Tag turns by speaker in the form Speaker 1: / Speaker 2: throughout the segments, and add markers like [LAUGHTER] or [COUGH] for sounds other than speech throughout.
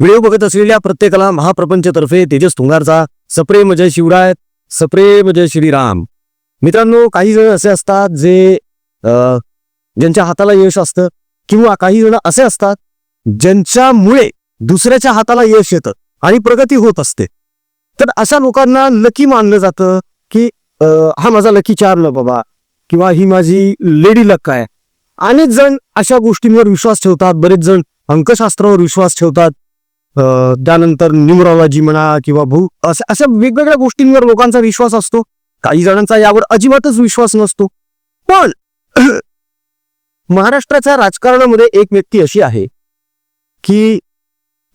Speaker 1: Video बघत असलेल्या प्रत्येकाला महाप्रपंचतर्फे तेजस तुंगारचा सप्रेम जय शिवराय सप्रेम जय श्रीराम. मित्रांनो काही जण असे असतात जे ज्यांच्या हाताला यश असतं किंवा काही जण असे असतात ज्यांच्यामुळे दुसऱ्याच्या हाताला यश येतं आणि प्रगती होत असते. तर अशा लोकांना लकी मानलं जातं की हा माझा लकी चार्म बाबा किंवा ही माझी लेडी लक आहे. अनेक जण अशा गोष्टींवर विश्वास ठेवतात बरेच जण अंकशास्त्रावर विश्वास ठेवतात. त्यानंतर न्यूमरॉलॉजी म्हणा किंवा भू अशा अशा वेगवेगळ्या गोष्टींवर लोकांचा विश्वास असतो. काही जणांचा यावर अजिबातच विश्वास नसतो. पण महाराष्ट्राच्या राजकारणामध्ये एक व्यक्ती अशी आहे की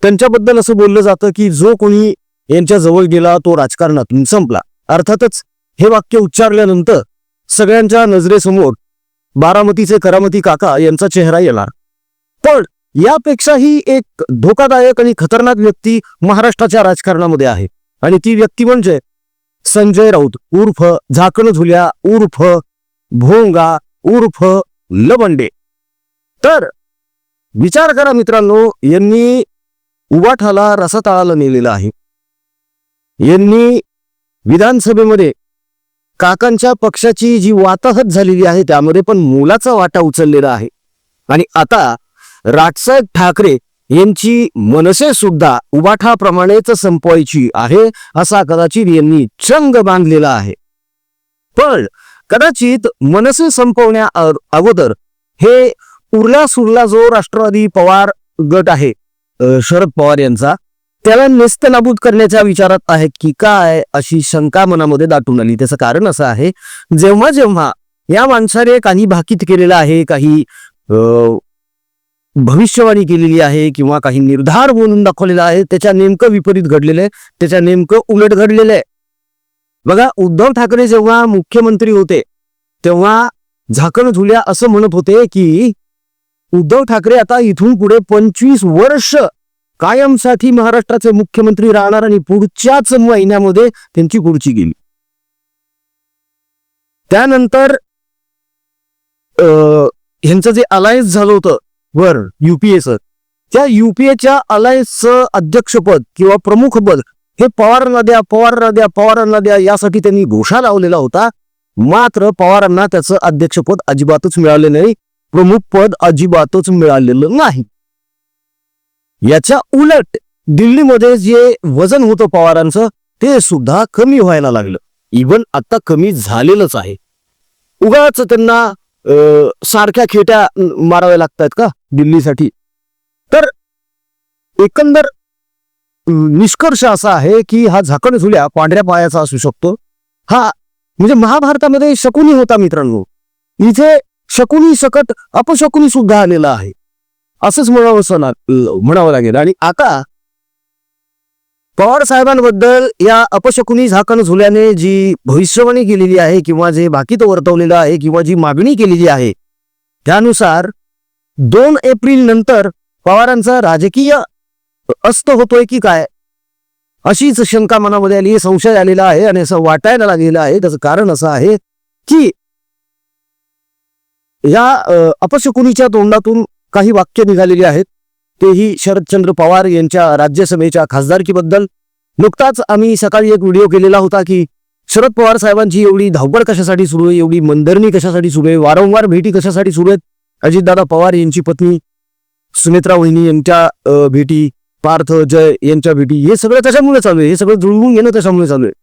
Speaker 1: त्यांच्याबद्दल असं बोललं जातं की जो कोणी यांच्या जवळ गेला तो राजकारणातून संपला. अर्थातच हे वाक्य उच्चारल्यानंतर सगळ्यांच्या नजरेसमोर बारामतीचे करामती काका यांचा चेहरा येणार. पण यापेक्षाही एक धोकादायक आणि खतरनाक व्यक्ती महाराष्ट्राच्या राजकारणामध्ये आहे. आणि ती व्यक्ती म्हणजे संजय राऊत उर्फ झाकण झुल्या उर्फ भोंगा उर्फ लवंडे. तर विचार करा मित्रांनो यांनी उबाठाला रसाताळाला नेलेलं आहे. यांनी विधानसभेमध्ये काकांच्या पक्षाची जी वाताहत झालेली आहे त्यामध्ये पण मोलाचा वाटा उचललेला आहे. आणि आता राजसाहेब ठाकरे यांची मनसे सुद्धा उबाठाप्रमाणेच संपवायची आहे असा कदाचित यांनी चंग बांधलेला आहे. पण कदाचित मनसे संपवण्या अगोदर हे उरला सुरला जो राष्ट्रवादी पवार गट आहे शरद पवार यांचा त्याला नेस्तनाबूत करण्याच्या विचारात आहे की काय अशी शंका मनामध्ये दाटून आली. त्याचं कारण असं आहे जेव्हा जेव्हा या माणसाने काही भाकीत केलेलं आहे काही भविष्यवाणी केलेली आहे किंवा काही निर्धार बोलून दाखवलेला आहे त्याच्या नेमकं विपरीत घडलेलं आहे त्याच्या नेमकं उलट घडलेलं आहे. बघा उद्धव ठाकरे जेव्हा मुख्यमंत्री होते तेव्हा झाकण झुल्या असं म्हणत होते की उद्धव ठाकरे आता इथून पुढे पंचवीस वर्ष कायमसाठी महाराष्ट्राचे मुख्यमंत्री राहणार आणि पुढच्याच महिन्यामध्ये त्यांची खुर्ची गेली. त्यानंतर अ, ह्यांचं जे अलायन्स झालं होतं वर युपीएचं त्या युपीएच्या अलायन्सचं अध्यक्षपद किंवा प्रमुख पद हे पवारांना द्या पवारांना द्या पवारांना द्या यासाठी त्यांनी घोषा लावलेला होता. मात्र पवारांना त्याचं अध्यक्षपद अजिबातच मिळाले नाही. प्रमुख पद अजिबातच मिळालेलं नाही. याच्या उलट दिल्लीमध्ये जे वजन होतं पवारांचं ते सुद्धा कमी व्हायला लागलं. इवन आता कमी झालेलंच आहे. उगाच त्यांना सारख्या खेट्या माराव्या लागतात का दिल्लीसाठी? तर एकंदर निष्कर्ष असा आहे की हा झाकण झुल्या पांढऱ्या पायाचा असू शकतो. हा म्हणजे महाभारतामध्ये शकुनी होता मित्रांनो. इथे शकुनी सकट अपशकुनी सुद्धा आलेला आहे. असंच म्हणावं म्हणावं लागेल. आणि आता पवार साहेबांबद्दल या अपशकुनी झाकण झुल्याने जी भविष्यवाणी केलेली आहे किंवा जे बाकीत वर्तवलेलं आहे किंवा जी मागणी केलेली आहे त्यानुसार दोन एप्रिल नंतर पवारांचा राजकीय अस्त होतोय की काय अशीच शंका मनामध्ये आली संशय आलेला आहे आणि असं वाटायला लागलेलं आहे. त्याचं कारण असं आहे की या अपशकुनीच्या तोंडातून काही वाक्य निघालेली आहेत. तेही शरदचंद्र पवार यांच्या राज्यसभेच्या खासदारकीबद्दल. नुकताच आम्ही सकाळी एक व्हिडिओ केलेला होता की शरद पवार साहेबांची एवढी धावपळ कशासाठी सुरू आहे? एवढी मंदरणी कशासाठी सुरू आहे? वारंवार भेटी कशासाठी सुरू आहेत? अजितदादा पवार यांची पत्नी सुनेत्रा वहिनी यांच्या भेटी पार्थ जय यांच्या भेटी हे सगळं त्याच्यामुळे चालू आहे. हे सगळं जुळवून घेणं त्याच्यामुळे चालू आहे.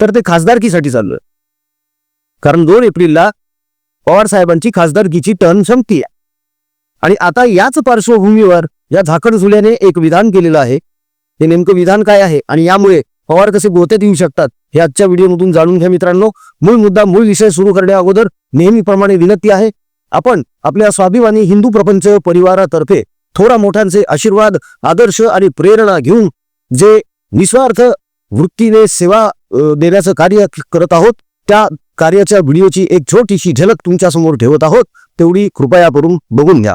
Speaker 1: तर ते खासदारकीसाठी चालू आहे. कारण दोन एप्रिलला पवार साहेबांची खासदारकीची टर्न संपती आहे आणि आता याच पार्श्वभूमीवर या झाकड झुल्याने एक विधान केलेलं आहे. हे नेमकं विधान काय आहे आणि यामुळे पवार कसे गोत्यात येऊ शकतात हे आजच्या व्हिडिओमधून जाणून घ्या मित्रांनो. मूळ मुद्दा मूळ विषय सुरू करण्या अगोदर नेहमीप्रमाणे विनंती आहे आपण आपल्या स्वाभिमानी हिंदू प्रपंच परिवारातर्फे थोडा मोठ्यांचे आशीर्वाद आदर्श आणि प्रेरणा घेऊन जे निस्वार्थ वृत्तीने सेवा देण्याचं कार्य करत आहोत त्या कार्याच्या व्हिडिओची एक छोटीशी झलक तुमच्यासमोर ठेवत आहोत. तेवढी कृपया करून बघून घ्या.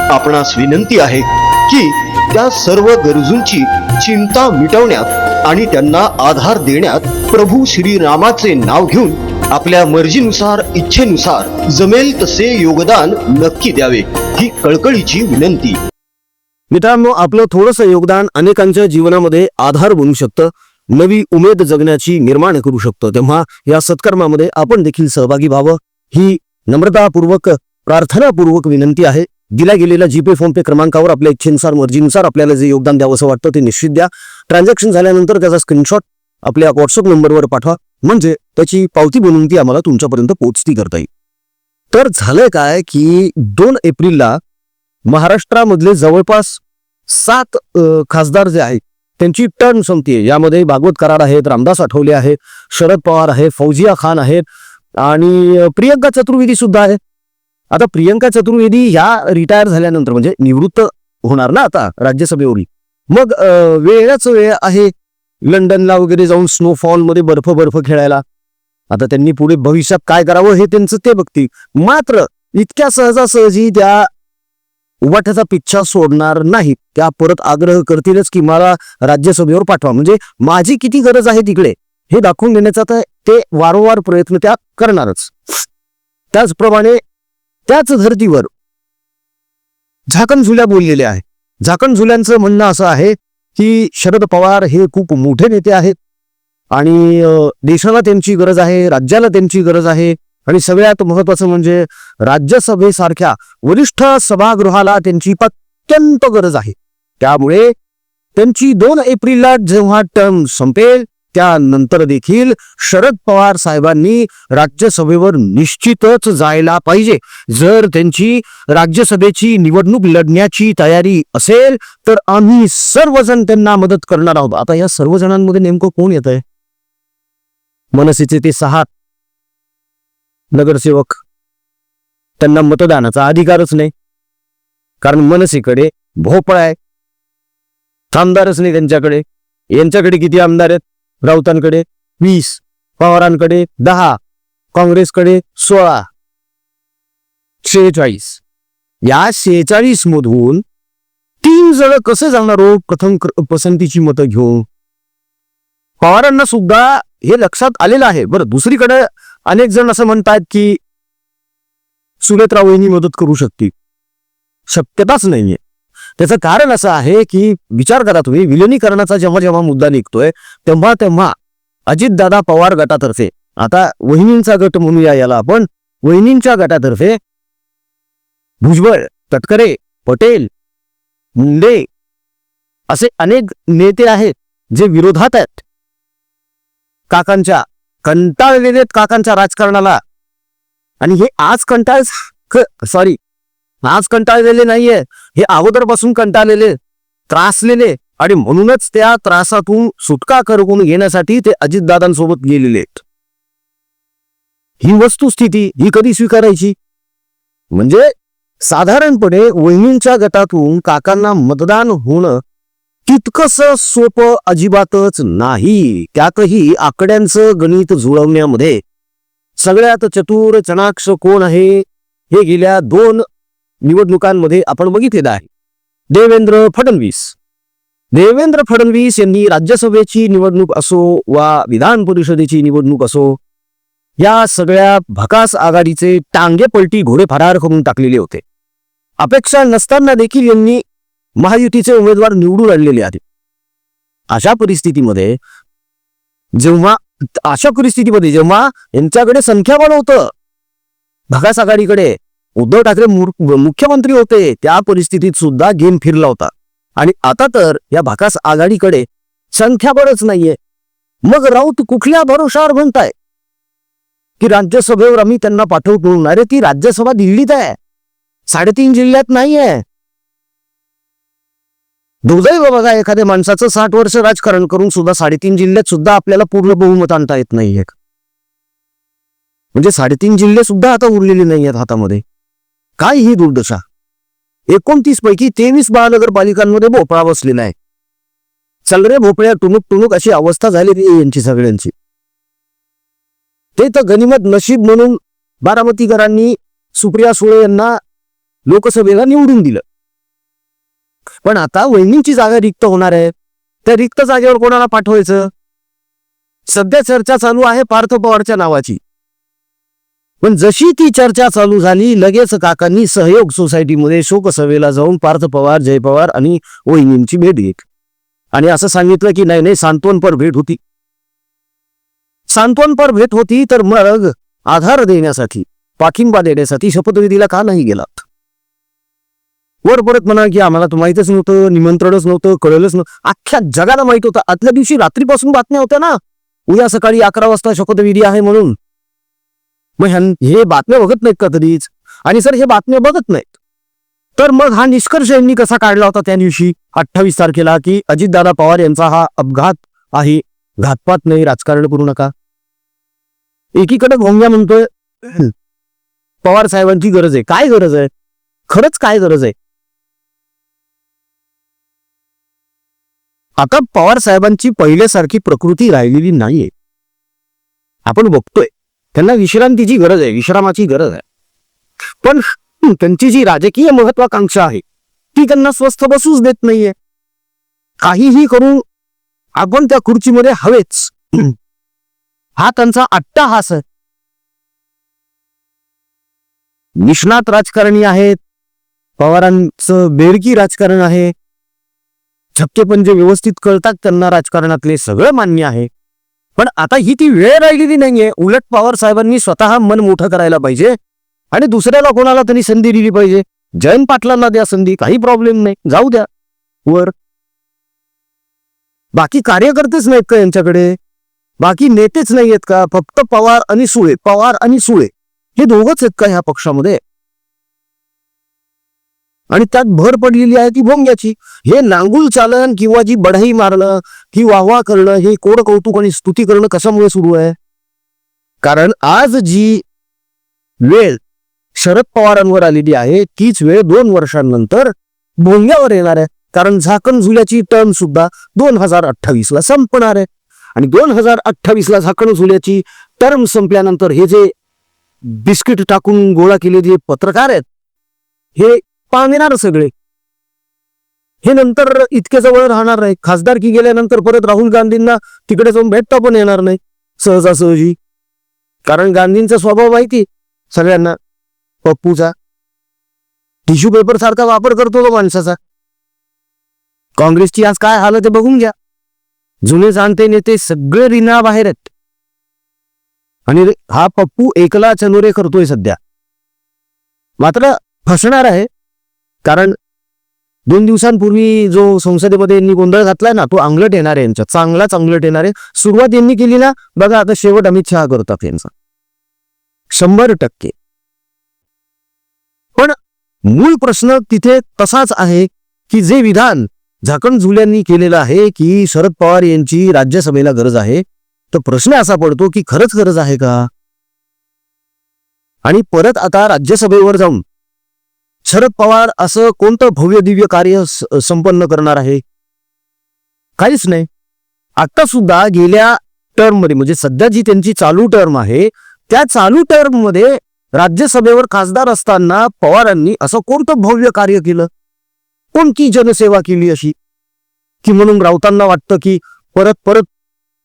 Speaker 2: आपणास विनंती आहे की त्या सर्व गरजूंची चिंता मिटवण्यात आणि त्यांना आधार देण्यात प्रभू श्रीरामाचे नाव घेऊन आपल्या मर्जीनुसार इच्छेनुसार जमेल तसे योगदान नक्की द्यावे ही कळकळीची विनंती.
Speaker 1: मित्रांनो आपलं थोडंसं योगदान अनेकांच्या जीवनामध्ये आधार बनू शकतं. नवी उमेद जगण्याची निर्माण करू शकतं. तेव्हा या सत्कर्मामध्ये आपण देखील सहभागी व्हावं. ही नम्रतापूर्वक प्रार्थनापूर्वक विनंती आहे. दिला गेलेल्या जीपे फोन पे क्रमांकावर आपल्या इच्छेनुसार मर्जीनुसार आपल्याला जे योगदान द्यावं असं वाटतं ते निश्चित द्या. ट्रान्झॅक्शन झाल्यानंतर त्याचा स्क्रीनशॉट आपल्या व्हॉट्सअप नंबरवर पाठवा. म्हणजे त्याची पावती बनवून ती आम्हाला तुमच्यापर्यंत पोहोचती करता येईल. तर झालंय काय की दोन एप्रिलला महाराष्ट्रामधले जवळपास सात खासदार जे आहेत त्यांची टर्न आहे यामध्ये भागवत कराड आहेत रामदास आठवले आहेत शरद पवार आहे फौजिया खान आहेत आणि प्रियंका चतुर्वेदी सुद्धा आहे आता प्रियंका चतुर्वेदी ह्या रिटायर झाल्यानंतर म्हणजे निवृत्त होणार ना आता राज्यसभेवरील मग वेळच वेळ आहे लंडनला वगैरे जाऊन स्नोफॉलमध्ये बर्फ बर्फ खेळायला. आता त्यांनी पुढे भविष्यात काय करावं हे त्यांचं ते बघतील. मात्र इतक्या सहजासहजी त्या उभाट्याचा पिच्छा सोडणार नाहीत. त्या परत आग्रह करतीलच की मला राज्यसभेवर पाठवा. म्हणजे माझी किती गरज आहे तिकडे हे दाखवून देण्याचा तर ते वारंवार प्रयत्न त्या करणारच. त्याचप्रमाणे त्याच धर्तीवर झाकण झुल्या बोललेले आहे झाकण झुल्यांचं म्हणणं असं आहे की शरद पवार हे खूप मोठे नेते आहेत आणि देशाला त्यांची गरज आहे राज्याला त्यांची गरज आहे आणि सगळ्यात महत्वाचं म्हणजे राज्यसभेसारख्या वरिष्ठ सभागृहाला त्यांची अत्यंत गरज आहे. त्यामुळे त्यांची दोन एप्रिलला जेव्हा टर्म संपेल त्यानंतर देखील शरद पवार साहेबांनी राज्यसभेवर निश्चितच जायला पाहिजे. जर त्यांची राज्यसभेची निवडणूक लढण्याची तयारी असेल तर आम्ही सर्वजण त्यांना मदत करणार आहोत. आता या सर्वजणांमध्ये नेमकं कोण येत आहे मनसेचे ते सहा नगरसेवक. त्यांना मतदानाचा अधिकारच नाही. कारण मनसेकडे भोपळा आहे. आमदारच नाही त्यांच्याकडे. यांच्याकडे किती आमदार आहेत? राऊतांकडे वीस पवारांकडे दहा काँग्रेसकडे सोळा. शेहेचाळीस. या शेहेचाळीस मधून तीन जण कसे जाणार हो? प्रथम पसंतीची मतं घेऊन. पवारांना सुद्धा हे लक्षात आलेलं आहे. बरं दुसरीकडे अनेक जण असं म्हणतात की सुरेतराव यांनी मदत करू शकतील. शक्यताच नाहीये. त्याचं कारण असं आहे की विचार करा तुम्ही विलिनीकरणाचा जेव्हा जेव्हा मुद्दा निघतोय तेव्हा तेव्हा अजितदादा पवार गटातर्फे आता वहिनींचा गट म्हणूया याला आपण वहिनींच्या गटातर्फे भुजबळ तटकरे पटेल मुंडे असे अनेक नेते आहेत जे विरोधात आहेत. काकांच्या कंटाळलेले आहेत काकांच्या राजकारणाला. आणि हे आज कंटाळ सॉरी आज कंटाळलेले नाहीये. हे अगोदरपासून कंटाळलेले त्रासलेले आणि म्हणूनच त्या त्रासातून सुटका करून घेण्यासाठी ते अजितदादांसोबत गेलेले आहेत. ही वस्तुस्थिती ही कधी स्वीकारायची? म्हणजे साधारणपणे वहिनींच्या गटातून काकांना मतदान होणं तितकस सोपं अजिबातच नाही. त्यातही आकड्यांचं गणित जुळवण्यामध्ये सगळ्यात चतुर चणाक्ष कोण आहे? हे गेल्या दोन निवडणुकांमध्ये आपण बघितलेलं आहे. देवेंद्र फडणवीस. देवेंद्र फडणवीस यांनी राज्यसभेची निवडणूक असो वा विधान परिषदेची निवडणूक असो या सगळ्या भकास आघाडीचे टांगे पलटी घोडे फरार करून टाकलेले होते. अपेक्षा नसताना देखील यांनी महायुतीचे उमेदवार निवडून आणलेले आहेत. अशा परिस्थितीमध्ये जेव्हा अशा परिस्थितीमध्ये जेव्हा यांच्याकडे संख्याबळ होतं भगास आघाडीकडे उद्धव ठाकरे मुख्यमंत्री होते त्या परिस्थितीत सुद्धा गेम फिरला होता. आणि आता तर या भाकास आघाडीकडे संख्याबळच नाहीये. मग राऊत कुठल्या भरोशावर म्हणताय? की राज्यसभेवर आम्ही त्यांना पाठवतो अरे ती राज्यसभा दिल्लीत आहे. साडेतीन जिल्ह्यात नाहीये. दुर्दैव बघा एखाद्या माणसाचं साठ वर्ष राजकारण करून सुद्धा साडेतीन जिल्ह्यात सुद्धा आपल्याला पूर्ण बहुमत आणता येत नाहीये. म्हणजे साडेतीन जिल्हे सुद्धा आता उरलेले नाही आहेत हातामध्ये. काय ही दुर्दशा. एकोणतीस पैकी तेवीस महानगरपालिकांमध्ये भोपळा बसलेला आहे चल रे भोपळ्या टुणूक टुणूक अशी अवस्था झालेली आहे यांची सगळ्यांची. ते तर गनिमत नशीब म्हणून बारामतीकरांनी सुप्रिया सुळे यांना लोकसभेला निवडून दिलं. पण आता वहिनींची जागा रिक्त होणार आहे. त्या रिक्त जागेवर कोणाला पाठवायचं? सध्या चर्चा चालू आहे पार्थ पवारच्या नावाची. पण जशी ती चर्चा चालू झाली लगेच काकांनी सहयोग सोसायटीमध्ये शोकसभेला जाऊन पार्थ पवार जय पवार आणि वहिनींची भेट घेतली. आणि असं सांगितलं की नाही नाही सांत्वनपर भेट होती. सांत्वनपर भेट होती तर मग आधार देण्यासाठी पाठिंबा देण्यासाठी शपथविधीला का नाही गेलात? वर परत म्हणा की आम्हाला तर माहितच नव्हतं निमंत्रणच नव्हतं कळलंच नव्हतं. अख्ख्या जगाला माहीत होतं. आदल्या दिवशी रात्रीपासून बातम्या होत्या ना. उद्या सकाळी अकरा वाजता शपथविधी आहे म्हणून. मग ह्यां- हे बातम्या बघत नाहीत का कधीच? आणि सर हे बातम्या बघत नाहीत. तर मग हा निष्कर्ष यांनी कसा काढला होता त्या दिवशी? अठ्ठावीस तारखेला की अजितदादा पवार यांचा हा अपघात आहे. घातपात नाही राजकारण करू नका. एकीकडे घोंग्या म्हणतोय [CLEARS THROAT] पवार साहेबांची गरज आहे. काय गरज आहे? खरंच काय गरज आहे? आता पवार साहेबांची पहिल्यासारखी प्रकृती राहिलेली नाहीये. आपण बघतोय. त्यांना विश्रांतीची गरज आहे विश्रामाची गरज आहे. पण त्यांची जी राजकीय महत्वाकांक्षा आहे ती त्यांना स्वस्थ बसूच देत नाहीये. काहीही करून आपण त्या खुर्चीमध्ये हवेच. हा त्यांचा अट्टाहास आहे. निष्णात राजकारणी आहेत पवारांचं बेरकी राजकारण आहे. झपके जे व्यवस्थित कळतात त्यांना राजकारणातले सगळं मान्य आहे. पण आता ही ती वेळ राहिलेली नाहीये. उलट पवार साहेबांनी स्वतः मन मोठं करायला पाहिजे. आणि दुसऱ्याला कोणाला तरी संधी दिली पाहिजे. जयंत पाटलांना द्या संधी काही प्रॉब्लेम नाही. जाऊ द्या. वर. बाकी कार्यकर्तेच नाहीत का यांच्याकडे? बाकी नेतेच नाहीयेत का? फक्त पवार आणि सुळे पवार आणि सुळे. हे दोघच आहेत का ह्या पक्षामध्ये? आणि त्यात भर पडलेली आहे ती भोंग्याची. हे नांगुल चालन किंवा जी बढाई मारणं ही वाहवा करणं हे कोड कौतुक आणि स्तुती करणं कशामुळे सुरू आहे? कारण आज जी वेळ शरद पवारांवर आलेली आहे तीच वेळ दोन वर्षांनंतर भोंग्यावर येणार आहे. कारण झाकण झुल्याची टर्म सुद्धा दोन हजार अठ्ठावीस ला संपणार आहे. आणि दोन हजार अठ्ठावीस ला झाकण झुल्याची टर्म संपल्यानंतर हे जे बिस्किट टाकून गोळा केले जे पत्रकार आहेत हे पाहणार सगळे. हे नंतर इतके जवळ राहणार नाही. खासदारकी गेल्यानंतर परत राहुल गांधींना तिकडे जाऊन भेटता पण येणार नाही सहजासहजी. कारण गांधींचा स्वभाव माहिती सगळ्यांना. पप्पूचा. टिश्यू पेपर सारखा वापर करतो तो माणसाचा. काँग्रेसची आज काय हालत आहे बघून घ्या. जुने जाणते नेते सगळे रिना बाहेर आहेत. आणि हा पप्पू एकला चनोरे करतोय सध्या. मात्र फसणार आहे. कारण दोन दिवसांपूर्वी जो संसदेमध्ये यांनी गोंधळ घातलाय ना तो अंगलट येणार आहे यांच्या चांगलाच अंगलट येणार आहे. सुरुवात यांनी केली ना बघा आता शेवट अमित शहा करतात यांचा. शंभर टक्के. पण मूळ प्रश्न तिथे तसाच आहे की जे विधान झाकण झुल्यांनी केलेलं आहे की शरद पवार यांची राज्यसभेला गरज आहे तर प्रश्न असा पडतो की खरंच गरज आहे का? आणि परत आता राज्यसभेवर जाऊन शरद पवार असं कोणतं भव्य दिव्य कार्य संपन्न करणार आहे? काहीच नाही. आता सुद्धा गेल्या टर्ममध्ये म्हणजे सध्या जी त्यांची चालू टर्म आहे त्या चालू टर्ममध्ये राज्यसभेवर खासदार असताना पवारांनी असं कोणतं भव्य कार्य केलं? कोणती जनसेवा केली अशी? की म्हणून राऊतांना वाटतं की परत परत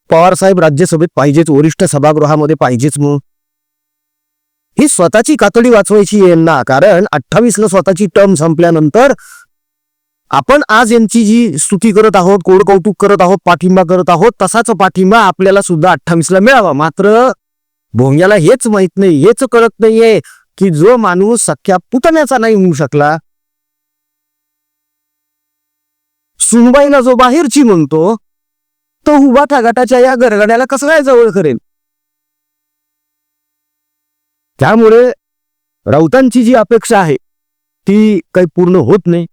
Speaker 1: पवार साहेब राज्यसभेत पाहिजेच वरिष्ठ सभागृहामध्ये पाहिजेच मग ही स्वतःची कातडी वाचवायची यांना कारण अठ्ठावीसला स्वतःची टर्म संपल्यानंतर आपण आज यांची जी स्तुती करत आहोत कोड कौतुक करत आहोत पाठिंबा करत आहोत तसाच पाठिंबा आपल्याला सुद्धा अठ्ठावीसला मिळावा. मात्र भोंग्याला हेच माहीत नाही हेच कळत नाहीये की जो माणूस सख्या पुतण्याचा नाही होऊ शकला. सुनबाईला जो बाहेरची म्हणतो तो उभा थागाटाच्या या गरगड्याला कसं काय जवळ करेल? त्यामुळे राऊतांची जी अपेक्षा आहे ती काही पूर्ण होत नाही.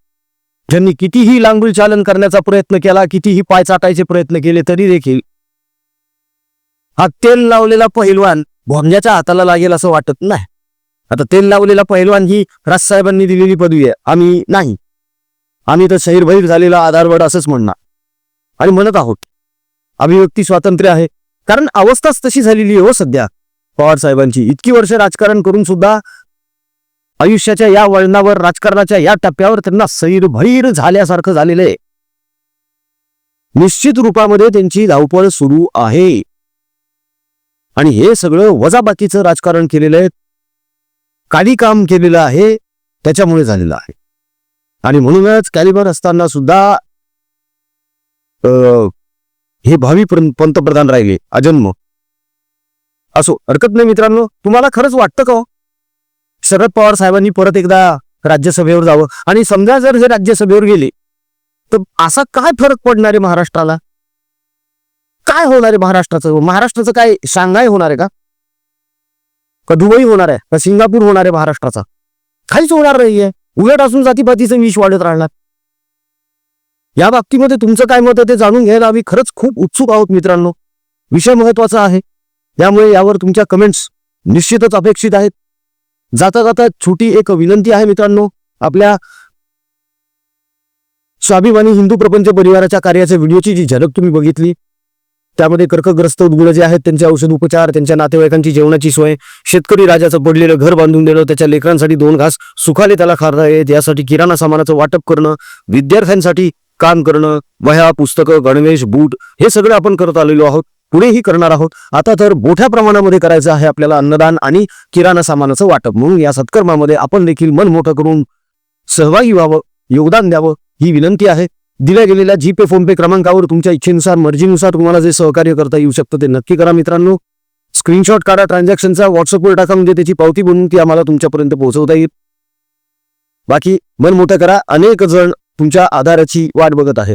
Speaker 1: ज्यांनी कितीही लांगुल चालन करण्याचा प्रयत्न केला कितीही पाय चाटायचे प्रयत्न केले तरी देखील हा तेल लावलेला पहिलवान भोंग्याच्या हाताला लागेल असं वाटत नाही. आता तेल लावलेला पहिलवान ही राजसाहेबांनी दिलेली पदवी आहे. आम्ही नाही. आम्ही तर शहीरभैर झालेला आधारवड असंच म्हणणार. आणि म्हणत आहोत. अभिव्यक्ती स्वातंत्र्य आहे. कारण अवस्थाच तशी झालेली आहे हो सध्या. पवार साहेबांची. इतकी वर्ष राजकारण करून सुद्धा आयुष्याच्या या वळणावर राजकारणाच्या या टप्प्यावर त्यांना सैरभैर झाल्यासारखं झालेलं आहे. निश्चित रूपामध्ये त्यांची धावपळ सुरू आहे. आणि हे सगळं वजाबाकीचं राजकारण केलेलं आहे. काडी काम केलेलं आहे. त्याच्यामुळे झालेलं आहे. आणि म्हणूनच कॅलिबर असताना सुद्धा अं, हे भावी पंतप्रधान राहिले. अजन्म. असो हरकत नाही मित्रांनो. तुम्हाला खरंच वाटतं का हो? शरद पवार साहेबांनी परत एकदा राज्यसभेवर जावं. आणि समजा जर हे राज्यसभेवर गेले तर असा काय फरक पडणार आहे महाराष्ट्राला? काय होणार आहे महाराष्ट्राचं? महाराष्ट्राचं काय शांघाय होणार आहे का? का दुबई होणार आहे? का सिंगापूर होणार आहे महाराष्ट्राचा? काहीच होणार नाहीये. उलट असून जातीपातीचं विष वाढत राहणार. या बाबतीमध्ये तुमचं काय मत आहे ते जाणून घ्यायला आम्ही खरंच खूप उत्सुक आहोत मित्रांनो. विषय महत्त्वाचा आहे. त्यामुळे यावर तुमच्या कमेंट्स निश्चितच अपेक्षित आहेत. जाता जाता छोटी एक विनंती आहे मित्रांनो आपल्या स्वाभिमानी हिंदू प्रपंच परिवाराच्या कार्याच्या व्हिडिओची जी झलक तुम्ही बघितली त्यामध्ये कर्कग्रस्त उद्गुळ जे आहेत त्यांचे औषध उपचार त्यांच्या नातेवाईकांची जेवणाची सोय शेतकरी राजाचं पडलेलं घर बांधून देणं त्याच्या लेकरांसाठी दोन घास सुखाले त्याला खारता येत यासाठी किराणा सामानाचं वाटप करणं विद्यार्थ्यांसाठी काम करणं वह्या पुस्तकं गणवेश बूट हे सगळं आपण करत आलेलो आहोत. पुढेही करणार आहोत. आता तर मोठ्या प्रमाणामध्ये करायचं आहे आपल्याला अन्नदान आणि किराणा सामानाचं वाटप. म्हणून या सत्कर्मामध्ये आपण देखील मन मोठं करून सहभागी व्हावं योगदान द्यावं ही विनंती आहे. दिल्या गेलेल्या जीपे फोनपे क्रमांकावर तुमच्या इच्छेनुसार मर्जीनुसार तुम्हाला जे सहकार्य करता येऊ शकतं ते नक्की करा मित्रांनो. स्क्रीनशॉट काढा ट्रान्झॅक्शनचा व्हॉट्सअपवर टाका म्हणजे त्याची पावती बनवून ती आम्हाला तुमच्यापर्यंत पोहोचवता येईल. बाकी मन मोठं करा अनेक जण तुमच्या आधाराची वाट बघत आहे